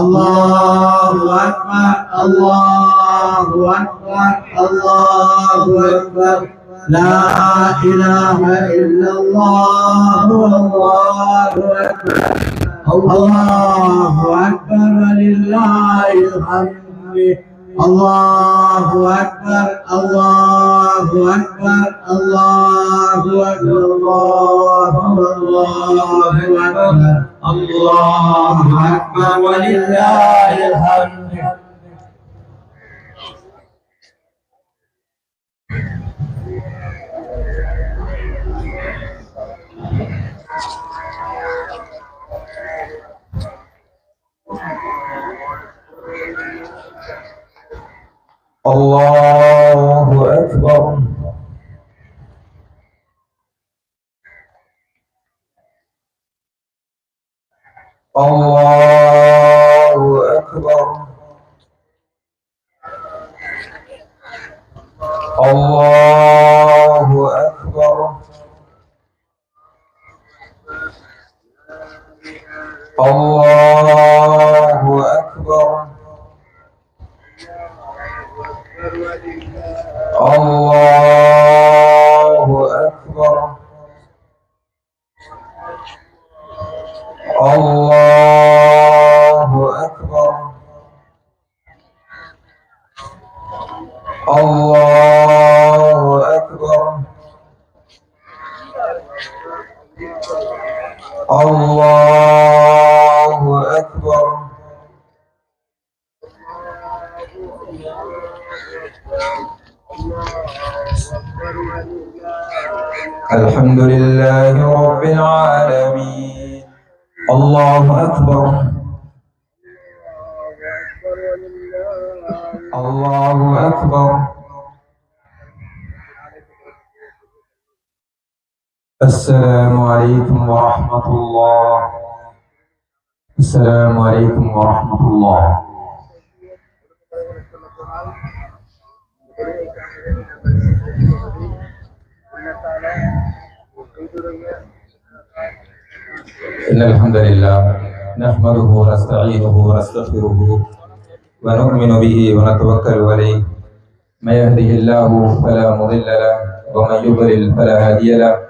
الله أكبر الله أكبر الله أكبر لا إله إلا الله الله أكبر الله أكبر ولله الحمد الله أكبر الله أكبر الله أكبر الله أكبر الله أكبر. ولله الحمد. Allah. الله أكبر. الله أكبر. الله أكبر. الحمد لله. السلام عليكم ورحمة الله. السلام عليكم ورحمة الله. إن الحمد لله نحمده ونستعينه ونستغفره ونؤمن به ونتوكل عليه. من يهده الله فلا مضل له ومن يضلل فلا هادي له.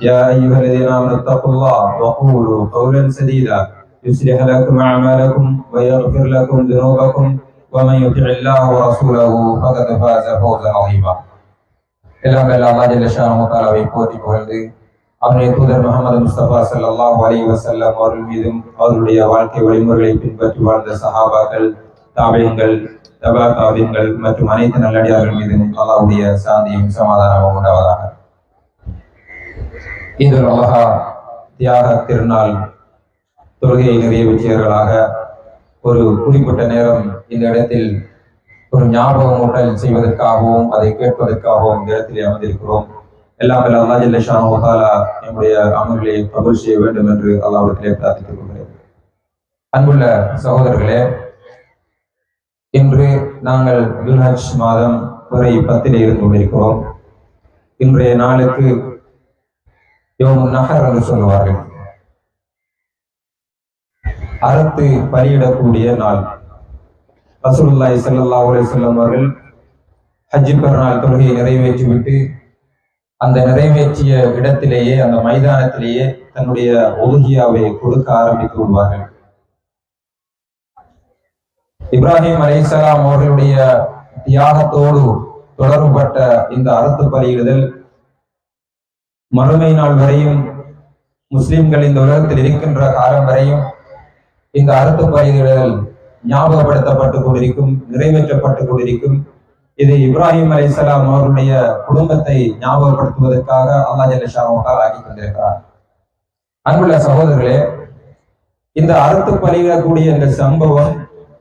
يا أيها الذين آمنوا اتقوا الله وقولوا قولا سديدا يصلح لكم أعمالكم ويغفر لكم ذنوبكم ومن يطع الله ورسوله فقد فاز فوزا عظيما எல்லாம் வல்ல அல்லாஹ் ஜல்ல ஷானஹு தஆலாவை போற்றி புகழ்ந்து அவனுடைய தூதர் முகமது முஸ்தபா ஸல்லல்லாஹு அலைஹி வஸல்லம் அவர்கள் மீதும் அவருடைய வாழ்க்கை வழிமுறைகளை பின்பற்றி வாழ்ந்த சஹாபாக்கள் தாபியங்கள் தபா தாபியங்கள் மற்றும் அனைத்து நல்லடியார்கள் மீதும் அல்லாஹ்வுடைய சாந்தியும் சமாதானமும் உண்டாவதாக இது அழகா தியாக திருநாள் தொழுகையை நிறைவேற்றியவர்களாக ஒரு குறிப்பிட்ட நேரம் இந்த இடத்தில் ஒரு ஞாபகமூட்டல் செய்வதற்காகவும் அதை கேட்பதற்காகவும் இந்த இடத்தில் அமர்ந்திருக்கிறோம். எல்லாம் வல்ல அல்லாஹ் ஜல்ல ஷானஹு நம்முடைய அமல்களை கபூல் செய்ய வேண்டும் என்று அல்லாவிடத்திலே பிரார்த்தித்துக் கொள்கிறேன். அன்புள்ள சகோதரர்களே இன்று நாங்கள் துல்ஹஜ் மாதம் துறை பத்திலே இருந்து கொண்டிருக்கிறோம். இன்றைய நாளுக்கு யோமுன் நகர் என்று சொல்லுவார்கள் அறுத்து பலியிடக்கூடிய நாள். ரசூலுல்லாஹி செல்லல்லா உரை செல்லும் அவர்கள் ஹஜ்ஜி பெருநாள் தொழுகையை நிறைவேற்றிவிட்டு அந்த நிறைவேற்றிய இடத்திலேயே அந்த மைதானத்திலேயே தன்னுடைய ஒதுகியாவை கொடுக்க ஆரம்பித்து விடுவார்கள். இப்ராஹிம் அலிசலாம் அவர்களுடைய தியாகத்தோடு தொடர்புபட்ட இந்த அறுத்து பலியிடுதல் மறுமை நாள் வரையும் முஸ்லிம்கள் இந்த உலகத்தில் இருக்கின்ற காலம் வரையும் இந்த அறுத்து பலியிடுதல் ஞாபகப்படுத்தப்பட்டுக் கொண்டிருக்கும் நிறைவேற்றப்பட்டுக் கொண்டிருக்கும். இது இப்ராஹிம் அலைஹிஸ்ஸலாம் அவருடைய குடும்பத்தை ஞாபகப்படுத்துவதற்காக அல்லாஹ் ஜல்லஷாவுக்கால் ஆகி கொண்டிருக்கிறார். அன்புள்ள சகோதரர்களே இந்த அறுத்து பலியிடக்கூடிய இந்த சம்பவம்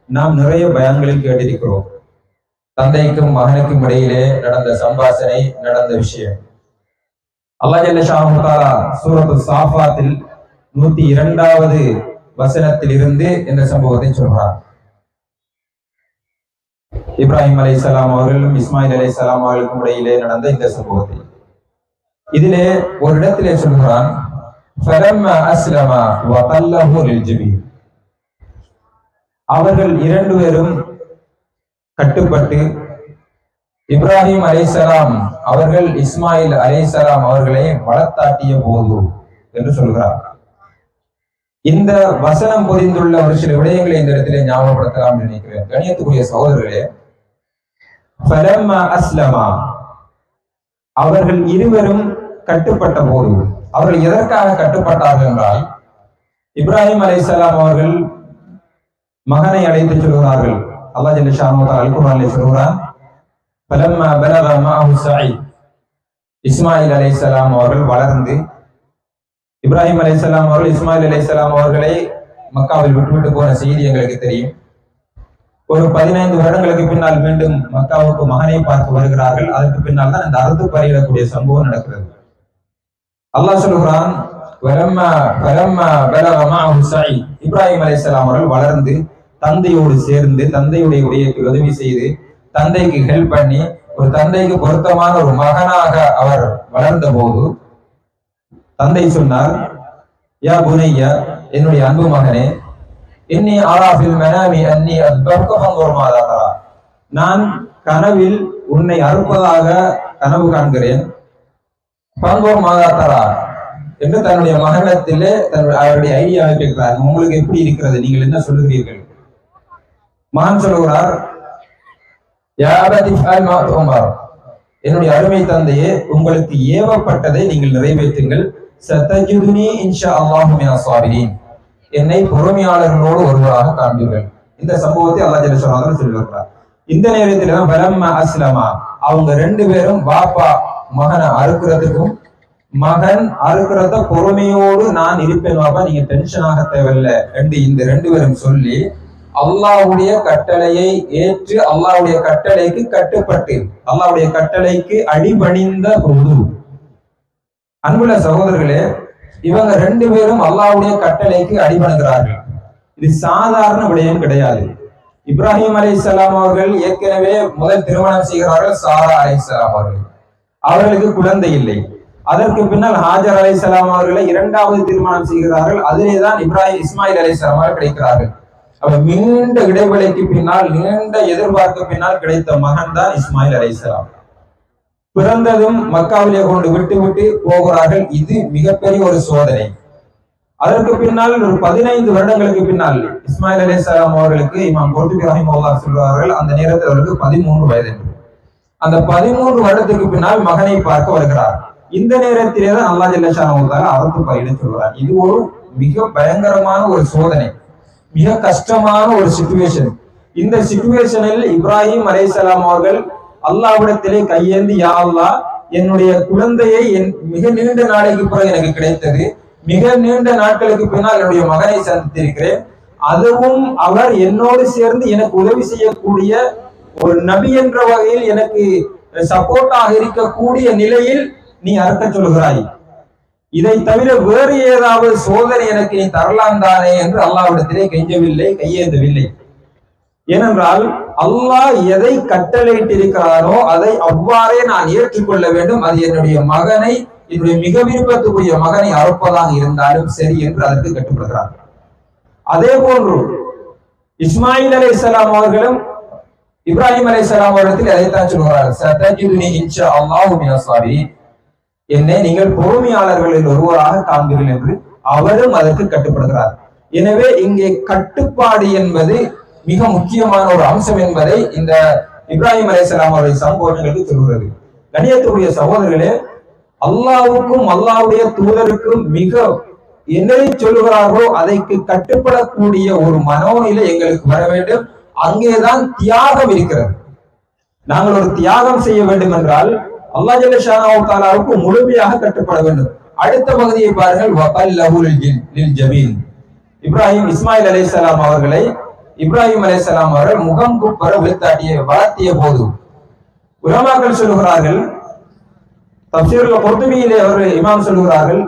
நாம் நிறைய பயங்களில் கேட்டிருக்கிறோம். தந்தைக்கும் மகனுக்கும் இடையிலே நடந்த சம்பாசனை நடந்த விஷயம். அல்லாஹல்ல ஷாஹாரா சூரத்து சாஃபாத்தில் நூத்தி இரண்டாவது வசனத்தில் இருந்து என்ற சம்பவத்தை சொல்றார் இப்ராஹிம் அலை சலாம் அவர்களும் இஸ்மாயில் அலை சலாம் அவர்களுக்கும் இடையிலே நடந்த இந்த சம்பவத்தை இதிலே ஒரு இடத்திலே சொல்கிறான் அவர்கள் இரண்டு பேரும் கட்டுப்பட்டு இப்ராஹிம் அலைசலாம் அவர்கள் இஸ்மாயில் அலைசலாம் அவர்களை வளர்த்தாட்டிய போது என்று சொல்கிறார். இந்த வசனம் பொதிந்துள்ள ஒரு சில விடயங்களை இந்த இடத்திலே ஞாபகப்படுத்தலாம் நினைக்கிறேன். கணியத்துக்குரிய சகோதரர்களே அஸ்லமா. அவர்கள் இருவரும் கட்டுப்பட்ட போது அவர்கள் எதற்காக கட்டுப்பட்டார்கள் என்றால் இப்ராஹிம் அலைசலாம் அவர்கள் மகனை அழைத்து சொல்கிறார்கள். அல்லாஹ் ஜல்ல ஷானு சொல்கிறான் பலம்மா பலக மஅஹு சஈத் இஸ்மாயில் அலைசலாம் அவர்கள் வளர்ந்து இப்ராஹிம் அலைசலாம் அவர்கள் இஸ்மாயில் அலைசலாம் அவர்களை மக்காவில் விட்டுவிட்டு போன செய்தி எங்களுக்கு தெரியும். ஒரு பதினைந்து வருடங்களுக்கு பின்னால் மீண்டும் மக்காவுக்கு மகனை பார்த்து வருகிறார்கள். அதற்கு பின்னால் தான் இந்த அறுத்து பறியிடக்கூடிய சம்பவம் நடக்கிறது. அல்லாஹ் சொல்கிறான் "வலம்மா வலம்மா பலக மஅஹு இப்ராஹிம் அலைசலாம் அவர்கள் வளர்ந்து தந்தையோடு சேர்ந்து தந்தையுடைய உடையக்கு உதவி செய்து தந்தைக்கு ஹெல்ப் பண்ணி ஒரு தந்தைக்கு பொருத்தமான ஒரு மகனாக அவர் வளர்ந்த போது தந்தை சொன்னார் யா புனையா என்னுடைய அன்பு மகனே இன்னி ஆராஃபில் மனாமி அன்னி அத்பர்க ஒரு மாதாதரா நான் கனவில் உன்னை அறுப்பதாக கனவு காண்கிறேன். பங்கோர் மாதா என்று தன்னுடைய மகனத்திலே தன்னுடைய அவருடைய ஐடியாவை கேட்கிறார் உங்களுக்கு எப்படி இருக்கிறது? நீங்கள் என்ன சொல்லுகிறீர்கள்? மகன் சொல்லுகிறார் "யா என்னுடைய அருமை தந்தையே உங்களுக்கு ஏவப்பட்டதை நீங்கள் நிறைவேற்றுங்கள். சத்தஜுதுனி இன்ஷா அல்லாஹு மினஸ் என்னை பொறுமையாளர்களோடு ஒருவராக காண்பீர்கள். இந்த சம்பவத்தை அல்லா ஜல்ல சொல்லியிருக்கிறார் இந்த நேரத்தில் தான் பலம்மா அஸ்லமா. அவங்க ரெண்டு பேரும் பாப்பா மகனை அறுக்கிறதுக்கும் மகன் அறுக்கிறத பொறுமையோடு நான் இருப்பேன் பாப்பா நீங்க டென்ஷன் ஆக தேவையில்லை. என்று இந்த ரெண்டு பேரும் சொல்லி அல்லாவுடைய கட்டளையை ஏற்று அல்லாஹ்வுடைய கட்டளைக்கு கட்டுப்பட்டு அல்லாஹ்வுடைய கட்டளைக்கு அடிபணிந்த போது அன்புள்ள சகோதரர்களே இவங்க ரெண்டு பேரும் அல்லாஹ்வுடைய கட்டளைக்கு அடிபணுகிறார்கள். இது சாதாரண விடயம் கிடையாது. இப்ராஹிம் அலைஹிஸ்ஸலாம் அவர்கள் ஏற்கனவே முதல் திருமணம் செய்கிறார்கள் சாரா அலைஹிஸ்ஸலாம் அவர்கள். அவர்களுக்கு குழந்தை இல்லை. அதற்கு பின்னால் ஹாஜர் அலைஹிஸ்ஸலாம் அவர்களை இரண்டாவது திருமணம் செய்கிறார்கள். அதிலே தான் இப்ராஹிம் இஸ்மாயில் அலைஹிஸ்ஸலாம் அவர்கள் கிடைக்கிறார்கள். அப்ப நீண்ட இடைவெளிக்கு பின்னால் நீண்ட எதிர்பார்க்க பின்னால் கிடைத்த மகன் தான் இஸ்மாயில் அலைஹிஸ்ஸலாம் பிறந்ததும் மக்காவிலே கொண்டு விட்டு விட்டு போகிறார்கள். இது மிகப்பெரிய ஒரு சோதனை. அதற்கு பின்னால் ஒரு பதினைந்து வருடங்களுக்கு பின்னால் இஸ்மாயில் அலைஹிஸ்ஸலாம் அவர்களுக்கு இமாம் குர்துபி ரஹிமஹுல்லாஹ் சொல்வார்கள் அந்த நேரத்தில் அவருக்கு பதிமூன்று வயது என்று. அந்த பதிமூன்று வருடத்துக்கு பின்னால் மகனை பார்க்க வருகிறார். இந்த நேரத்திலே தான் அல்லா ஜல்லஷான அறுத்து பயிட சொல்கிறார் இது ஒரு மிக பயங்கரமான ஒரு சோதனை. மிக கஷ்டமான ஒரு சுச்சுவேஷன் இந்த சுச்சுவேஷனில் இப்ராஹிம் அலைஹிஸ்ஸலாம் அவர்கள் அல்லாவிடத்திலே கையேந்தி யா அல்லாஹ் என்னுடைய குழந்தையை என் மிக நீண்ட நாளைக்கு பிறகு எனக்கு கிடைத்தது. மிக நீண்ட நாட்களுக்கு பின்னால் என்னுடைய மகனை சந்தித்திருக்கிறேன். அதுவும் அவர் என்னோடு சேர்ந்து எனக்கு உதவி செய்யக்கூடிய ஒரு நபி என்ற வகையில் எனக்கு சப்போர்ட்டாக இருக்கக்கூடிய நிலையில் நீ அறுக்க சொல்கிறாய் இதை தவிர வேறு ஏதாவது சோதனை எனக்கு நீ தரலாம் தானே என்று அல்லாவிடத்திலே கெஞ்சவில்லை கையேந்தவில்லை. ஏனென்றால் அல்லாஹ் எதை கட்டளையிட்டிருக்கிறாரோ அதை அவ்வாறே நான் ஏற்றுக்கொள்ள வேண்டும். அது என்னுடைய மகனை என்னுடைய மிக விருப்பத்துக்குரிய மகனை அறுப்பதாக இருந்தாலும் சரி என்று அதற்கு கட்டுப்படுகிறார் அதே போன்று இஸ்மாயில் அலை அவர்களும் இப்ராஹிம் அலை அவர்களிடத்தில் அதைத்தான் சொல்கிறார்கள் என்னை நீங்கள் பொறுமையாளர்களில் ஒருவராக காண்பீர்கள் என்று அவரும் அதற்கு கட்டுப்படுகிறார். எனவே இங்கே கட்டுப்பாடு என்பது மிக முக்கியமான ஒரு அம்சம் என்பதை இந்த இப்ராஹிம் அலைஹிஸ்ஸலாம் அவருடைய சம்பவங்களுக்கு சொல்கிறது. கணியத்துடைய சகோதரர்களே அல்லாவுக்கும் அல்லாவுடைய தூதருக்கும் மிக என்னதை சொல்லுகிறார்களோ அதைக்கு கட்டுப்படக்கூடிய ஒரு மனோநிலை எங்களுக்கு வர வேண்டும். அங்கேதான் தியாகம் இருக்கிறது. நாங்கள் ஒரு தியாகம் செய்ய வேண்டும் என்றால் அல்லா ஜல்லஷானாவு தாலாவுக்கு முழுமையாக கட்டுப்பட வேண்டும். அடுத்த பகுதியை பாருங்கள். வகல்லஹு லில் ஜபீன் இப்ராஹிம் இஸ்மாயில் அலைஹிஸ்ஸலாம் அவர்களை இப்ராஹிம் அலி சலாம் அவர்கள் முகம் குப்பர விழுத்தாட்டிய வளர்த்திய போது உலமாக்கள் சொல்லுகிறார்கள் தப்சீருல் பொறுத்துமையிலே அவர்கள் இமாம் சொல்லுகிறார்கள்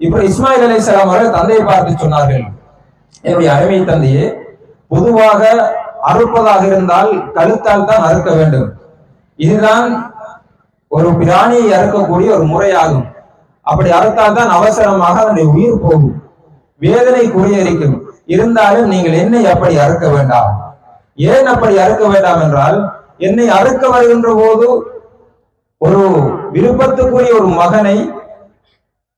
இப்ப இஸ்மாயில் அலைஹிஸ்ஸலாம் அவர்கள் தந்தையை பார்த்து சொன்னார்கள். என்னுடைய அருமை தந்தையே பொதுவாக அறுப்பதாக இருந்தால் கழுத்தால் தான் அறுக்க வேண்டும். இதுதான் ஒரு பிராணியை அறுக்கக்கூடிய ஒரு முறையாகும். அப்படி அறுத்தால் தான் அவசரமாக அதனுடைய உயிர் போகும். வேதனை குறியரிக்கும் இருந்தாலும் நீங்கள் என்னை அப்படி அறுக்க வேண்டாம். ஏன் அப்படி அறுக்க வேண்டாம் என்றால் என்னை அறுக்க வருகின்ற போது ஒரு விருப்பத்துக்குரிய ஒரு மகனை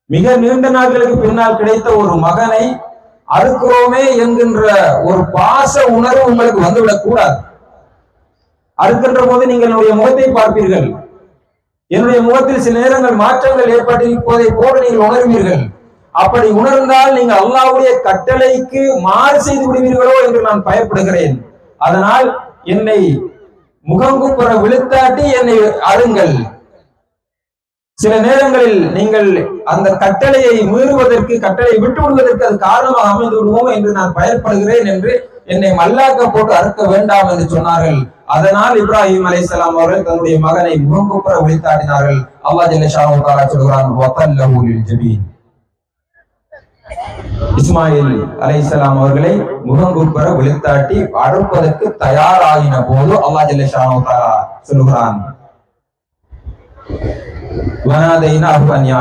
மிக நீண்ட நாட்களுக்கு பின்னால் கிடைத்த ஒரு மகனை அறுக்கிறோமே என்கின்ற ஒரு பாச உணர்வு உங்களுக்கு வந்துவிடக் கூடாது அறுக்கின்ற போது நீங்கள் என்னுடைய முகத்தை பார்ப்பீர்கள். என்னுடைய முகத்தில் சில நேரங்கள் மாற்றங்கள் ஏற்பட்டிருப்பதை போல நீங்கள் உணர்வீர்கள். அப்படி உணர்ந்தால் நீங்கள் அல்லாவுடைய கட்டளைக்கு மாறு செய்து விடுவீர்களோ என்று நான் பயப்படுகிறேன். அதனால் என்னை முகங்குப்புற விழுத்தாட்டி என்னை அருங்கள் சில நேரங்களில் நீங்கள் அந்த கட்டளையை மீறுவதற்கு கட்டளை விட்டு விடுவதற்கு அது காரணமாக அமைந்து விடுவோம் என்று நான் பயப்படுகிறேன் என்று என்னை மல்லாக்க போட்டு அறுக்க வேண்டாம் என்று சொன்னார்கள். அதனால் இப்ராஹிம் அலைஹிஸ்ஸலாம் அவர்கள் தன்னுடைய மகனை முகங்குப்புற விழித்தாட்டினார்கள் அல்லாஹ் ஜெல்லஷாஹு தஆலா சொல்கிறான் இஸ்மாயில் அவர்களை முகங்குப்புற ஒளித்தாட்டி அறுப்பதற்கு தயாராகின போது அல்லா ஜெல்லஷாஹு சொல்லுகிறான் சொல்கிறான்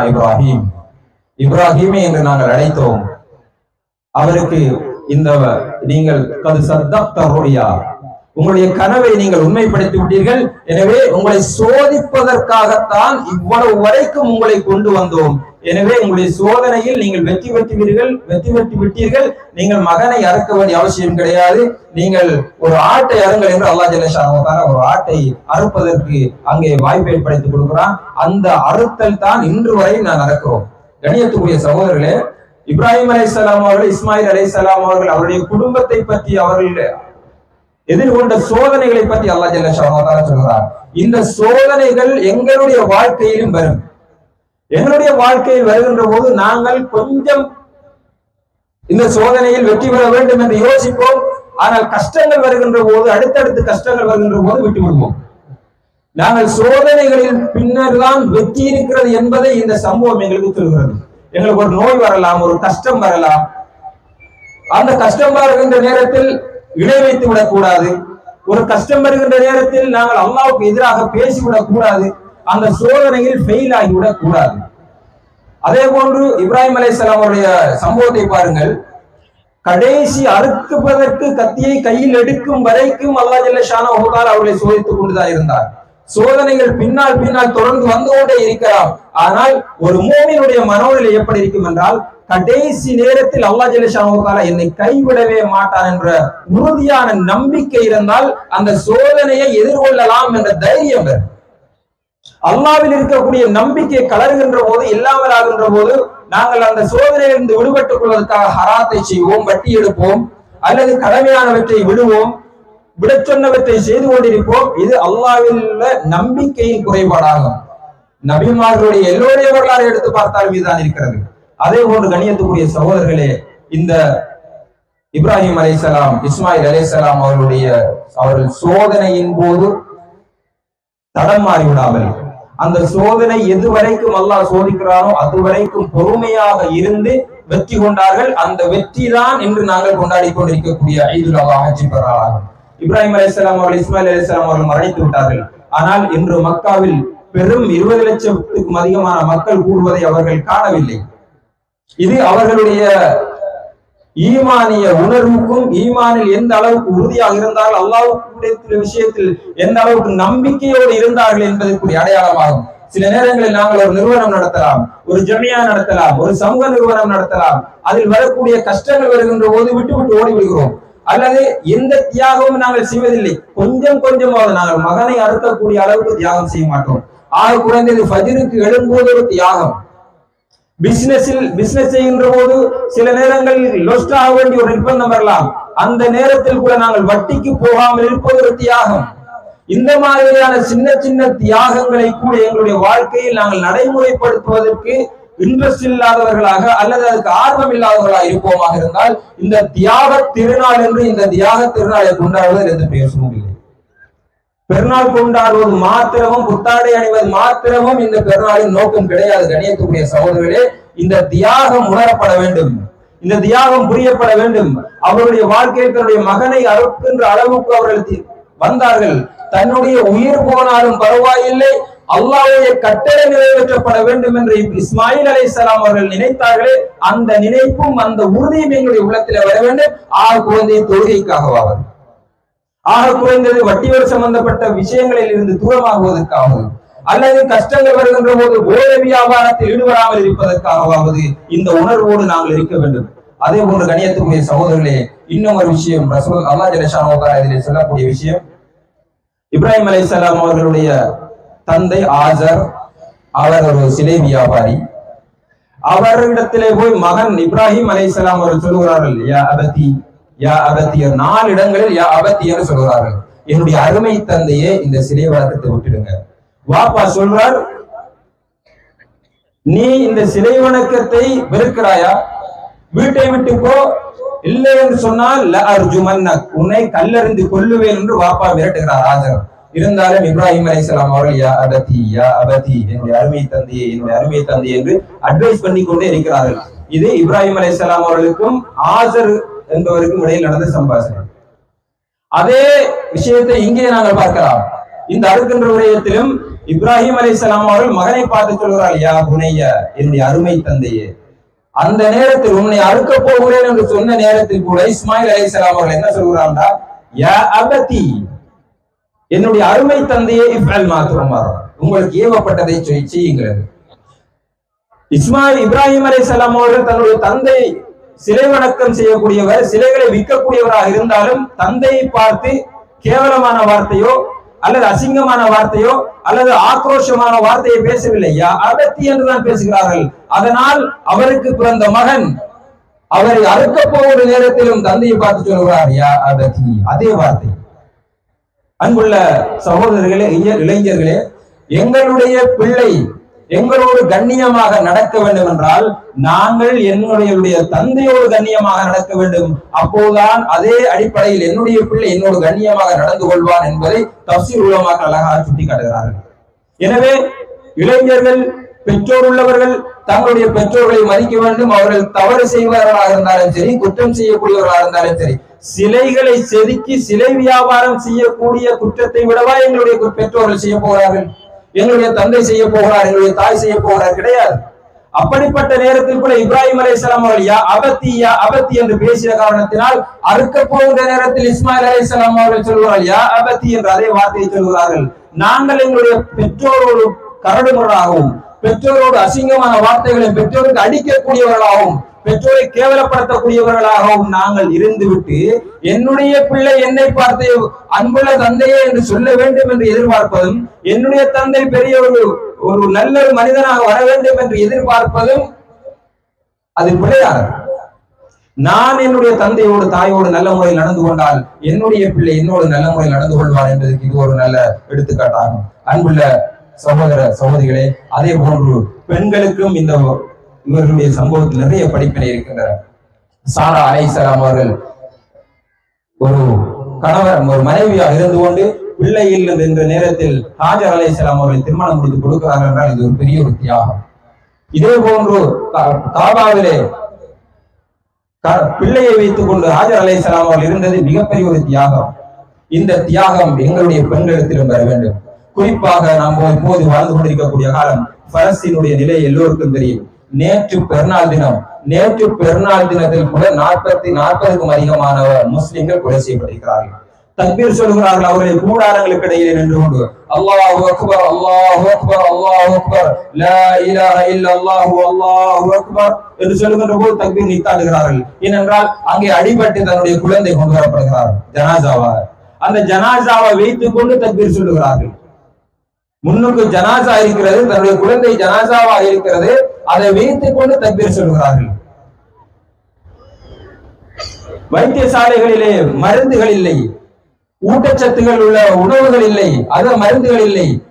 இப்ராஹிம். இப்ராஹிமே என்று நாங்கள் அழைத்தோம். அவருக்கு இந்த நீங்கள் கது சத்தப்த உங்களுடைய கனவை நீங்கள் உண்மைப்படுத்தி விட்டீர்கள். எனவே உங்களை சோதிப்பதற்காகத்தான் இவ்வளவு வரைக்கும் உங்களை கொண்டு வந்தோம். எனவே உங்களுடைய சோதனையில் நீங்கள் வெற்றி பெற்றுவீர்கள் வெற்றி பெற்று விட்டீர்கள். நீங்கள் மகனை அறுக்க வேண்டிய அவசியம் கிடையாது. நீங்கள் ஒரு ஆட்டை அருங்கள் என்று அல்லா ஜெல்லஷான ஒரு ஆட்டை அறுப்பதற்கு அங்கே வாய்ப்பு ஏற்படுத்தி கொடுக்கிறான். அந்த அறுத்தல் தான் இன்று வரை நான் அறுக்கிறோம். கணியத்துக்குரிய சகோதரர்களே இப்ராஹிம் அலை அவர்கள் இஸ்மாயில் அலை அவர்கள் அவருடைய குடும்பத்தை பற்றி அவர்கள் எதிர்கொண்ட சோதனைகளை பத்தி அல்லா ஜல்ல ஷாஹால சொல்கிறார். இந்த சோதனைகள் எங்களுடைய வாழ்க்கையிலும் வரும். எங்களுடைய வாழ்க்கையில் வருகின்ற போது நாங்கள் கொஞ்சம் இந்த சோதனையில் வெற்றி பெற வேண்டும் என்று யோசிப்போம். ஆனால் கஷ்டங்கள் வருகின்ற போது அடுத்தடுத்து கஷ்டங்கள் வருகின்ற போது விட்டு விடுவோம். நாங்கள் சோதனைகளின் பின்னர் தான் வெற்றி இருக்கிறது என்பதை இந்த சம்பவம் எங்களுக்கு சொல்கிறது. எங்களுக்கு ஒரு நோய் வரலாம் ஒரு கஷ்டம் வரலாம். அந்த கஷ்டம் வருகின்ற நேரத்தில் இடை வைத்து விடக்கூடாது. ஒரு கஷ்டம் வருகின்ற நேரத்தில் நாங்கள் அல்லாவுக்கு எதிராக பேசிவிடக் கூடாது அந்த சோதனையில் ஃபெயில் ஆகிவிடக் கூடாது அதே போன்று இப்ராஹிம் அலைஹிஸ்ஸலாம் அவருடைய சம்பவத்தை பாருங்கள். கடைசி அறுக்குவதற்கு கத்தியை கையில் எடுக்கும் வரைக்கும் அல்லா ஜல்ல ஷானா அவர்களை சோதித்துக் கொண்டுதான் இருந்தார். சோதனைகள் பின்னால் பின்னால் தொடர்ந்து வந்து கொண்டே இருக்கலாம் ஆனால் ஒரு மூமியினுடைய மனோநிலை எப்படி இருக்கும் என்றால் கடைசி நேரத்தில் அல்லா ஜெலிஷான என்னை கைவிடவே மாட்டான் என்ற உறுதியான நம்பிக்கை இருந்தால் அந்த சோதனையை எதிர்கொள்ளலாம் என்ற தைரியம் வரும். அல்லாவில் இருக்கக்கூடிய நம்பிக்கை கலருகின்ற போது இல்லாமல் ஆகின்ற போது நாங்கள் அந்த சோதனையிலிருந்து விடுபட்டுக் கொள்வதற்காக ஹராத்தை செய்வோம் வட்டி எடுப்போம் அல்லது கடமையானவற்றை விடுவோம் விட சொன்னவற்றை செய்து கொண்டிருப்போம். இது அல்லாவில் உள்ள நம்பிக்கையின் குறைபாடாகும். நபிமார்களுடைய எல்லோருடைய வரலாறு எடுத்து பார்த்தாலும் இதுதான் இருக்கிறது. அதே போன்று கணியத்துக்குரிய சகோதரர்களே இந்த இப்ராஹிம் அலைசலாம் இஸ்மாயில் அலைசலாம் அவர்களுடைய அவர்கள் சோதனையின் போது தடம் மாறிவிடாமல் அந்த சோதனை எது வரைக்கும் அல்லாஹ் சோதிக்கிறானோ அது வரைக்கும் பொறுமையாக இருந்து வெற்றி கொண்டார்கள். அந்த வெற்றி தான் இன்று நாங்கள் கொண்டாடி கொண்டிருக்கக்கூடிய ஐதுலாக ஆட்சி ஹஜ்ஜி பெறாகும் இப்ராஹிம் அலைஹிஸ்ஸலாம் அவர்கள் இஸ்மாயில் அலைஹிஸ்ஸலாம் அவர்கள் மறைத்து விட்டார்கள். ஆனால் இன்று மக்காவில் பெரும் இருபது லட்சத்துக்கும் அதிகமான மக்கள் கூடுவதை அவர்கள் காணவில்லை. இது அவர்களுடைய ஈமானிய உணர்வுக்கும் ஈமானில் எந்த அளவுக்கு உறுதியாக இருந்தால் அல்லாவுடைய விஷயத்தில் எந்த அளவுக்கு நம்பிக்கையோடு இருந்தார்கள் என்பதற்குரிய அடையாளமாகும். சில நேரங்களில் நாங்கள் ஒரு நிறுவனம் நடத்தலாம் ஒரு ஜமியா நடத்தலாம் ஒரு சமூக நிறுவனம் நடத்தலாம். அதில் வரக்கூடிய கஷ்டங்கள் வருகின்ற போது விட்டு விட்டு ஓடி விடுகிறோம் அல்லது எந்த தியாகமும் நாங்கள் செய்வதில்லை. கொஞ்சம் கொஞ்சமாவது நாங்கள் மகனை அறுக்கக்கூடிய அளவுக்கு தியாகம் செய்ய மாட்டோம். ஆக குறைந்தது ஃபஜ்ருக்கு எழும்போது ஒரு தியாகம். பிசினஸில் பிசினஸ் செய்கின்ற போது சில நேரங்களில் லொஸ்ட் ஆக வேண்டிய ஒரு நிர்பந்தம் வரலாம். அந்த நேரத்தில் கூட நாங்கள் வட்டிக்கு போகாமல் இருப்பது ஒரு தியாகம். இந்த மாதிரியான சின்ன சின்ன தியாகங்களை கூட எங்களுடைய வாழ்க்கையில் நாங்கள் நடைமுறைப்படுத்துவதற்கு இன்ட்ரெஸ்ட் இல்லாதவர்களாக அல்லது அதுக்கு ஆர்வம் இல்லாதவர்களாக இருப்போமாக இருந்தால் இந்த தியாக திருநாள் என்று இந்த தியாக திருநாளை கொண்டாடுவதில் எந்த பேசவும் இல்லை. பெருநாள் கொண்டாடுவது மாத்திரமும் புத்தாடை அணிவது மாத்திரமும் இந்த பெருநாளின் நோக்கம் கிடையாது. கணியத்துக்குரிய சகோதரர்களே இந்த தியாகம் உணரப்பட வேண்டும். இந்த தியாகம் புரியப்பட வேண்டும். அவருடைய வாழ்க்கையில் தன்னுடைய மகனை அறுக்கின்ற அளவுக்கு அவர்கள் வந்தார்கள். தன்னுடைய உயிர் போனாலும் பரவாயில்லை. அல்லாவுடைய கட்டளை நிறைவேற்றப்பட வேண்டும் என்று இஸ்மாயில் சலாம் அவர்கள் நினைத்தார்களே அந்த நினைப்பும் அந்த உறுதியும் எங்களுடைய உள்ளத்தில் வர வேண்டும். ஆக குழந்தை தொழுகைக்காகவாவது. ஆக குறைந்தது வட்டியோடு சம்பந்தப்பட்ட விஷயங்களில் இருந்து தூரமாகுவதற்காகவும் அல்லது கஷ்டங்கள் வருகின்ற போது ஓர வியாபாரத்தில் ஈடுபடாமல் இருப்பதற்காகவாவது இந்த உணர்வோடு நாங்கள் இருக்க வேண்டும். அதே போன்று கணியத்துக்குரிய சகோதரர்களே இன்னும் ஒரு விஷயம் ரசூல் அல்லா ஜலஷானோதா இதிலே சொல்லக்கூடிய விஷயம். இப்ராஹிம் அலைஹிஸ்ஸலாம் அவர்களுடைய தந்தை ஆசர் அவர் ஒரு சிலை வியாபாரி. அவரிடத்திலே போய் மகன் இப்ராஹிம் அலைஹிஸ்ஸலாம் அவர் சொல்லுகிறார்கள் யா அபத்தி யா அபத்தியர் நாலு இடங்களில் யா அபத்தியர் சொல்கிறார்கள் என்னுடைய அருமை தந்தையே இந்த சிலை வழக்கத்தை விட்டுடுங்க. வாப்பா சொல்றார் நீ இந்த சிலை வணக்கத்தை வெறுக்கிறாயா? வீட்டை விட்டு போ. இல்லை என்று சொன்னால் ல உன்னை கல்லறிந்து கொல்லுவேன் என்று வாப்பா விரட்டுகிறார் ஆஜர். இருந்தாலும் இப்ராஹிம் அலிசலாம் அவர்கள் யா அபதி யா அபதி என்னுடைய அருமை தந்தையே என்னுடைய அருமை தந்தை என்று அட்வைஸ் பண்ணி கொண்டே இருக்கிறார்கள். இது இப்ராஹிம் அலைஹிஸ்ஸலாம் அவர்களுக்கும் ஆசர் என்பவருக்கும் இடையில் நடந்த சம்பாஷணை. அதே விஷயத்தை இங்கே நாங்கள் பார்க்கலாம். இந்த அறுக்கின்ற விடயத்திலும் இப்ராஹிம் அலிசலாம் அவர்கள் மகனை பார்த்து சொல்கிறார் யா புனைய என்னுடைய அருமை தந்தையே அந்த நேரத்தில் உன்னை அறுக்க போகிறேன் என்று சொன்ன நேரத்தில் கூட இஸ்மாயில் அலைஹிஸ்ஸலாம் அவர்கள் என்ன சொல்கிறார்களா யா அபதி என்னுடைய அருமை தந்தையே இப்ரால் மாத்திரம் உங்களுக்கு ஏவப்பட்டதை செய்யுங்கள். இஸ்மாயில் இப்ராஹிம் அலைஹிஸ்ஸலாம் அவர்கள் தன்னுடைய தந்தை சிலை வணக்கம் செய்யக்கூடியவர் சிலைகளை விற்கக்கூடியவராக இருந்தாலும் தந்தையை பார்த்து கேவலமான வார்த்தையோ அல்லது அசிங்கமான வார்த்தையோ அல்லது ஆக்ரோஷமான வார்த்தையை பேசவில்லையா யா என்றுதான் பேசுகிறார்கள். அதனால் அவருக்கு பிறந்த மகன் அவரை அறுக்க போகிற நேரத்திலும் தந்தையை பார்த்து சொல்கிறார் யா அபதி அதே வார்த்தை. அன்புள்ள சகோதரர்களே இளைஞர்களே எங்களுடைய பிள்ளை எங்களோடு கண்ணியமாக நடக்க வேண்டும் என்றால் நாங்கள் என்னுடைய தந்தையோடு கண்ணியமாக நடக்க வேண்டும். அப்போதுதான் அதே அடிப்படையில் என்னுடைய பிள்ளை என்னோடு கண்ணியமாக நடந்து கொள்வான் என்பதை தப்சீர் உலமாக்கள் அழகாக சுட்டி காட்டுகிறார்கள் எனவே இளைஞர்கள் பெற்றோர் உள்ளவர்கள் தங்களுடைய பெற்றோர்களை மதிக்க வேண்டும். அவர்கள் தவறு செய்வர்களாக இருந்தாலும் சரி குற்றம் செய்யக்கூடியவர்களாக இருந்தாலும் சரி சிலைகளை செதுக்கி சிலை வியாபாரம் செய்யக்கூடிய குற்றத்தை விடவா எங்களுடைய பெற்றோர்கள் செய்ய போகிறார்கள்? எங்களுடைய தந்தை செய்ய போகிறார் எங்களுடைய தாய் செய்ய போகிறார் கிடையாது. அப்படிப்பட்ட நேரத்தில் கூட இப்ராஹிம் அலைஹிஸ்ஸலாம் அவர்கள் அபத்தி அபத்தி என்று பேசிய காரணத்தினால் அறுக்க போகின்ற நேரத்தில் இஸ்மாயில் அலைஹிஸ்ஸலாம் அவர்கள் சொல்கிறார்கள் யா அபத்தி என்று அதே வார்த்தையை சொல்கிறார்கள். நாங்கள் எங்களுடைய பெற்றோரோடு கரடுமுரடாகவும் பெற்றோரோடு அசிங்கமான வார்த்தைகளை பெற்றோருக்கு அடிக்கக்கூடியவர்களாகவும் பெற்றோரை கேவலப்படுத்தக்கூடியவர்களாகவும் நாங்கள் இருந்துவிட்டு என்னுடைய பிள்ளை என்னை பார்த்து அன்புள்ள தந்தையே என்று சொல்ல வேண்டும் என்று எதிர்பார்ப்பதும் என்னுடைய தந்தை பெரிய ஒரு ஒரு நல்ல ஒரு மனிதனாக வர வேண்டும் என்று எதிர்பார்ப்பதும் அது பிழையானது நான் என்னுடைய தந்தையோடு தாயோடு நல்ல முறையில் நடந்து கொண்டால் என்னுடைய பிள்ளை என்னோடு நல்ல முறையில் நடந்து கொள்வார் என்பதற்கு இது ஒரு நல்ல எடுத்துக்காட்டாகும். அன்புள்ள சகோதர சகோதரிகளே அதே போன்று பெண்களுக்கும் இந்த இவர்களுடைய சம்பவத்தில் நிறைய படிப்பினை இருக்கின்றன. சாரா அலைசலாம் அவர்கள் ஒரு கணவர் ஒரு மனைவியாக இருந்து கொண்டு பிள்ளை இல்லை என்ற நேரத்தில் ஹாஜர் அலைசலாம் அவர்கள் திருமணம் முடித்து கொடுக்கிறார்கள் என்றால் இது ஒரு பெரிய ஒரு தியாகம் இதே போன்று காபாவிலே க- பிள்ளையை வைத்துக் கொண்டு ஹாஜர் அலைசலாம் அவர்கள் இருந்தது மிகப்பெரிய ஒரு தியாகம். இந்த தியாகம் எங்களுடைய பெண்களிடத்திலும் வர வேண்டும். குறிப்பாக நாம் இப்போது வாழ்ந்து கொண்டிருக்கக்கூடிய காலம் பரசினுடைய நிலை எல்லோருக்கும் தெரியும். நேற்று பெருநாள் தினம் நேற்று பெருநாள் தினத்தில் கூட நாற்பத்தி நாற்பதுக்கும் அதிகமானவர் முஸ்லிம்கள் கொலை செய்யப்பட்டிருக்கிறார்கள். தக்பீர் சொல்கிறார்கள் அவர்களை கூடாரங்களுக்கு இடையே நின்று கொண்டு அல்லாஹு அக்பர் அல்லாஹு அக்பர் அல்லாஹு அக்பர் லா இலாஹ இல்லல்லாஹு அல்லாஹு அக்பர் என்று சொல்லுகின்ற போது தக்பீர் நித்தாடுகிறார்கள் ஏனென்றால் அங்கே அடிபட்டு தன்னுடைய குழந்தை கொண்டு வரப்படுகிறார் ஜனாசாவாக அந்த ஜனாசாவை வைத்துக் கொண்டு தக்பீர் சொல்லுகிறார்கள். முன்னுக்கு ஜனாசா இருக்கிறது தன்னுடைய குழந்தை ஜனாசாவாக இருக்கிறது அதை வைத்துக் கொண்டு தக்பீர் சொல்கிறார்கள் வைத்தியசாலைகளிலே மருந்துகள் இல்லை. ஊட்டச்சத்துகள் உள்ள உணவுகள் இல்லை. அத மருந்துகள் இல்லை.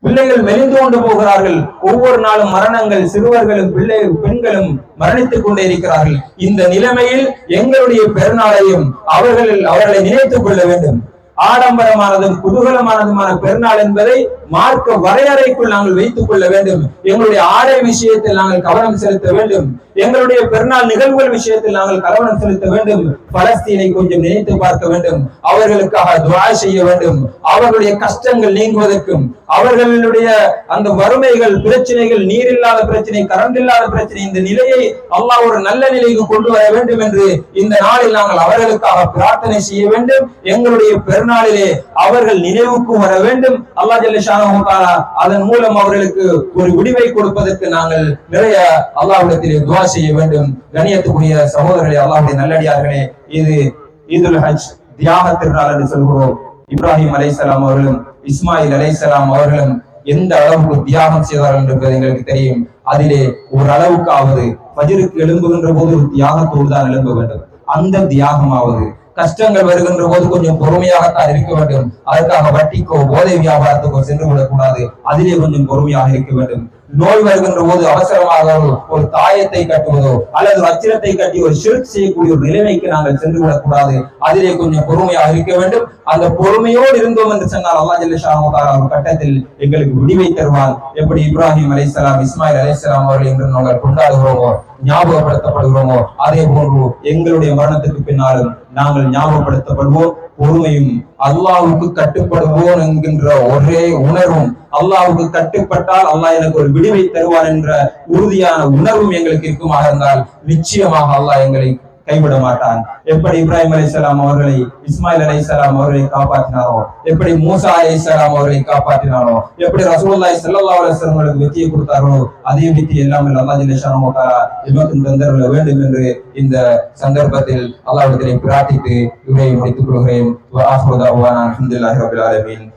பிள்ளைகள் மெலிந்து கொண்டு போகிறார்கள். ஒவ்வொரு நாளும் மரணங்கள். சிறுவர்களும் பிள்ளை பெண்களும் மரணித்துக் கொண்டே இருக்கிறார்கள். இந்த நிலைமையில் எங்களுடைய பெருநாளையும் அவர்கள் அவர்களை நினைத்துக் கொள்ள வேண்டும். ஆடம்பரமானதும் குதூகலமானதுமான பெருநாள் என்பதை மார்க்க வரையறைக்குள் நாங்கள் வைத்துக் கொள்ள வேண்டும். எங்களுடைய ஆடை விஷயத்தில் நாங்கள் கவனம் செலுத்த வேண்டும். எங்களுடைய பெருநாள் நிகழ்வுகள் விஷயத்தில் நாங்கள் கவனம் செலுத்த வேண்டும். பலஸ்தீனை கொஞ்சம் நினைத்து பார்க்க வேண்டும். அவர்களுக்காக துவா செய்ய வேண்டும். அவர்களுடைய கஷ்டங்கள் நீங்குவதற்கும் அவர்களுடைய அந்த வறுமைகள் பிரச்சனைகள் நீர் இல்லாத பிரச்சனை கரண்ட் இல்லாத பிரச்சனை இந்த நிலையை அல்லாஹ் ஒரு நல்ல நிலைக்கு கொண்டு வர வேண்டும் என்று இந்த நாளில் நாங்கள் அவர்களுக்காக பிரார்த்தனை செய்ய வேண்டும். எங்களுடைய பெருநாளிலே அவர்கள் நினைவுக்கு வர வேண்டும். அல்லாஹ் ஜல்லிஷானு தாலா அதன் மூலம் அவர்களுக்கு ஒரு விடிவை கொடுப்பதற்கு நாங்கள் நிறைய அல்லாஹ்விடத்திலே துவா செய்ய வேண்டும். கணியத்துக்குரிய சகோதரர்களே அல்லாஹ்வுடைய நல்லடியார்களே இது ஈதுல் ஹஜ் தியாக திருநாள் என்று சொல்கிறோம். இப்ராஹிம் அலைசலாம் அவர்களும் இஸ்மாயில் அலைசலாம் அவர்களும் எந்த அளவுக்கு தியாகம் செய்தார்கள் என்பது எங்களுக்கு தெரியும். அதிலே ஒரு அளவுக்காவது பஜிருக்கு எழும்புகின்ற போது ஒரு தியாகத்தோடு தான் எழும்ப வேண்டும். அந்த தியாகமாவது கஷ்டங்கள் வருகின்ற போது கொஞ்சம் பொறுமையாகத்தான் இருக்க வேண்டும். அதற்காக வட்டிக்கோ போதை வியாபாரத்துக்கோ சென்று விடக்கூடாது. அதிலே கொஞ்சம் பொறுமையாக இருக்க வேண்டும். நோய் வருகின்ற போது அவசரமாக ஒரு- தாயத்தை கட்டுவதோ அல்லது வச்சிரத்தை கட்டி ஒரு ஷிர்க் செய்யக்கூடிய ஒரு நிலைமைக்கு நாங்கள் சென்று விடக்கூடாது அதிலே கொஞ்சம் பொறுமையாக இருக்க வேண்டும். அந்த பொறுமையோடு இருந்தோம் என்று சொன்னால் அல்லா ஜல்லிஷானு ஒரு கட்டத்தில் எங்களுக்கு விடிவை தருவான் எப்படி இப்ராஹிம் அலைஹிஸ்ஸலாம் இஸ்மாயில் அலைஹிஸ்ஸலாம் அவர்கள் என்று நாங்கள் கொண்டாடுகிறோமோ ஞாபகப்படுத்தப்படுகிறோமோ அதே போன்று எங்களுடைய மரணத்துக்கு பின்னாலும் நாங்கள் ஞாபகப்படுத்தப்படுவோம். பொறுமையும் அல்லாவுக்கு கட்டுப்படுவோம் என்கின்ற ஒரே உணர்வும் அல்லாவுக்கு கட்டுப்பட்டால் அல்லாஹ் எனக்கு ஒரு விடுவை தருவான் என்ற உறுதியான உணர்வும் எங்களுக்கு இருக்குமாக இருந்தால் நிச்சயமாக அல்லாஹ் எங்களை கைவிட மாட்டான். எப்படி இப்ராஹிம் அலைஹிஸ்ஸலாம் அவர்களை இஸ்மாயில் அலைஹிஸ்ஸலாம் அவர்களை காப்பாற்றினாரோ? எப்படி மூசா அலைஹிஸ்ஸலாம் அவர்களை காப்பாற்றினாரோ? எப்படி ரசூல்லாய் ஸல்லல்லாஹு அலைஹி அவர்களுக்கு வெற்றியை கொடுத்தாரோ? அதே வெற்றி எல்லாம் அல்லாஹ் ஜல்லிஷானு வ தஆலா எமக்கு வேண்டும் என்று இந்த சந்தர்ப்பத்தில் அல்லாவிடத்திலே பிரார்த்தித்து இவரை முடித்துக் கொள்கிறேன்.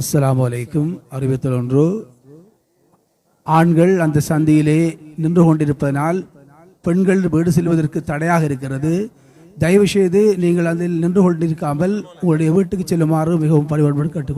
அஸ்லாம் வலைக்கும் அறிவித்தல் ஒன்று. ஆண்கள் அந்த சந்தியிலே நின்று கொண்டிருப்பதனால் பெண்கள் வீடு செல்வதற்கு தடையாக இருக்கிறது. தயவு செய்து நீங்கள் அதில் நின்று கொண்டிருக்காமல் உங்களுடைய வீட்டுக்கு செல்லுமாறு மிகவும் பணிவன்போடு கேட்டுக்கொள்ளும்